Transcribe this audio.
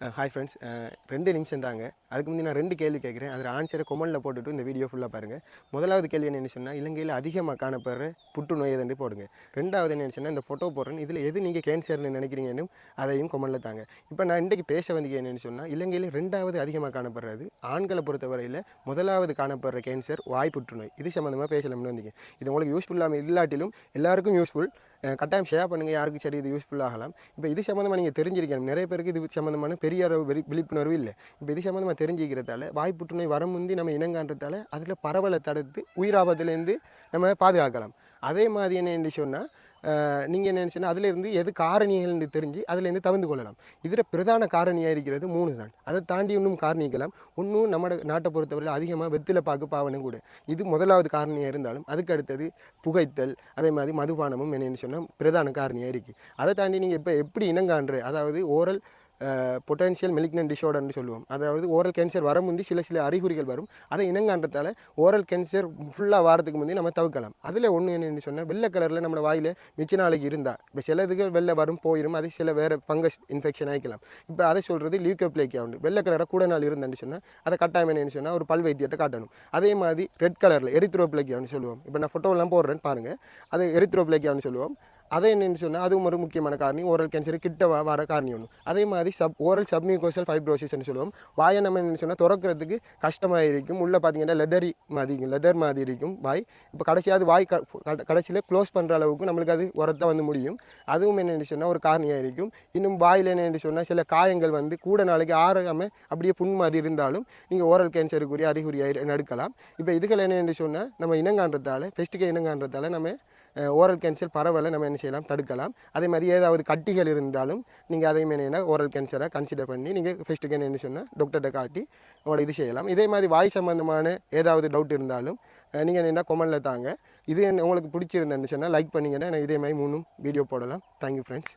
Hi friends ரெண்டு நிமிஷம் தாங்க. அதுக்கு முந்தைய நான் ரெண்டு கேள்வி கேட்குறேன். அதில் ஆன்சரை கொமலில் போட்டுட்டு இந்த வீடியோ ஃபுல்லாக பாருங்கள் முதலாவது கேள்வி என்ன சொன்னால் இலங்கையில் அதிகமாக காணப்படுற புற்றுநோய் எதுன்னு போடுங்க. ரெண்டாவது என்ன சொன்னால் இந்த ஃபோட்டோ போடுறேன் இதில் எது நீங்கள் கேன்சர்னு நினைக்கிறீங்கன்னு அதையும் கொமலில் தாங்க. இப்போ நான் இன்றைக்கு பேச வந்தீங்க என்னென்னு சொன்னால் இலங்கையில் ரெண்டாவது அதிகமாக காணப்படுறது ஆண்களை பொறுத்தவரையில் முதலாவது காணப்படுற கேன்சர் வாய் புற்றுநோய். இது சம்மந்தமாக பேசலாம்னு வந்தீங்க. இது உங்களுக்கு யூஸ்ஃபுல்லாக இல்லாட்டிலும் எல்லாருக்கும் யூஸ்ஃபுல் கட்டாயம் ஷேர் பண்ணுங்கள் யாருக்கு சரி இது யூஸ்ஃபுல் ஆகலாம். இப்போ இது சம்மந்தமாக நீங்கள் தெரிஞ்சிருக்கணும். நிறைய பேருக்கு இது சம்மந்தமான பெரிய அளவு விழிப்புணர்வு இல்லை. இப்போ இது சம்மந்தமாக தெரிஞ்சிக்கிறதால வாய் புற்றுநோய் வர முந்தி நம்ம இனங்கான்றதால அதில் பரவலை தடுத்து உயிராபத்துலேருந்து நம்ம பாதுகாக்கலாம். அதே மாதிரி என்ன சொன்னால் நீங்கள் என்ன சொன்னால் அதிலிருந்து எது காரணிகள்னு தெரிஞ்சு அதுலேருந்து தவிர்த்து கொள்ளலாம். இதில் பிரதான காரணியாக இருக்கிறது மூணு தான். அதை தாண்டி இன்னும் காரணிக்கலாம். இன்னும் நம்ம நாட்டை பொறுத்தவரையில் அதிகமாக வெத்தில பாக்கு பாவனும் கூட. இது முதலாவது காரணியாக இருந்தாலும் அதுக்கு அடுத்தது புகைத்தல் அதே மாதிரி மதுபானமும் என்னென்னு சொன்னால் பிரதான காரணியாக இருக்குது அதை தாண்டி நீங்கள் இப்போ எப்படி இனங்கான்று அதாவது ஓரல் பொட்டன்ஷியல் மெலிக்னன் டிஷார்டர்னு சொல்லுவோம். அதாவது ஓரல் கேன்சர் வர முந்தி சில சில அறிகுறிகள் வரும். அதை இனங்கான்றதால ஓரல் கேன்சர் ஃபுல்லாக வாரத்துக்கு முந்தி நம்ம தவிர்க்கலாம். அதில் ஒன்று என்னென்னு சொன்னால் வெள்ளை கலரில் நம்ம வாயில் மிச்ச நாளைக்கு இருந்தால் இப்போ சிலதுக்கு வெள்ளை வரும் போயிடும் அது சில வேறு ஃபங்கஸ் இன்ஃபெக்ஷன் ஆகிக்கலாம் இப்போ அதை சொல்கிறது லியூக்கோப்ளேக்கியா உண்டு. வெள்ளை கலராக கூட நாள் இருந்தேன்னு சொன்னால் அதை கட்டாயம் என்னென்னு சொன்னால் ஒரு பல் வைத்தியத்தை காட்டணும். அதே மாதிரி ரெட் கலரில் எரித்ரோப்ளேக்கியான்னு சொல்லுவோம். இப்போ நான் ஃபோட்டோலாம் போடுறேன்னு பாருங்கள் அது எரித்ரோப்ளேக்கியான்னு சொல்லுவோம். அதை என்னென்னு சொன்னால் அதுவும் ஒரு முக்கியமான காரணி ஓரல் கேன்சர் கிட்ட வர காரணி ஒன்று அதே மாதிரி சப் ஓரல் சப்மியூகோசல் ஃபைப்ரோசிஸ்ன்னு சொல்லுவோம். வாயை நம்ம என்ன சொன்னால் திறக்கிறதுக்கு கஷ்டமாக இருக்கும் உள்ளே பார்த்தீங்கன்னா லெதரி மாதிரி லெதர் மாதிரி இருக்கும். வாய் இப்போ கடைசியாவது வாய் கடைசியில் க்ளோஸ் பண்ணுற அளவுக்கு நம்மளுக்கு அது உரத்தை வந்து முடியும். அதுவும் என்னென்னு சொன்னால் ஒரு காரணியாக இருக்கும் இன்னும் வாயில் என்னென்னு சொன்னால் சில காயங்கள் வந்து கூட நாளைக்கு ஆறாமல் அப்படியே புண் மாதிரி இருந்தாலும் நீங்கள் ஓரல் கேன்சருக்குரிய அறிகுறியாக நடுக்கலாம். இப்போ இதுகள் என்னென்னு சொன்னால் நம்ம இனங்கான்றதால பெஸ்ட்டுக்கு இனங்கான்றதால நம்ம ஓரல் கேன்சர் பரவலை நம்ம என்ன செய்யலாம்? தடுக்கலாம். அதே மாதிரி ஏதாவது கட்டிகள் இருந்தாலும் நீங்கள் அதையும் என்னென்னா ஓரல் கேன்சரை கன்சிடர் பண்ணி நீங்கள் ஃபஸ்ட்டுக்கு என்ன சொன்னால் டாக்டர்கிட்ட காட்டி உங்களோட இது செய்யலாம். இதே மாதிரி வாய் சம்மந்தமான ஏதாவது டவுட் இருந்தாலும் நீங்கள் என்ன கொமனில் தாங்க. இது என்ன உங்களுக்கு பிடிச்சிருந்தேன்னு சொன்னால் லைக் பண்ணிங்கன்னா நான் இதே மாதிரி மூணும் வீடியோ போடலாம். Thank you friends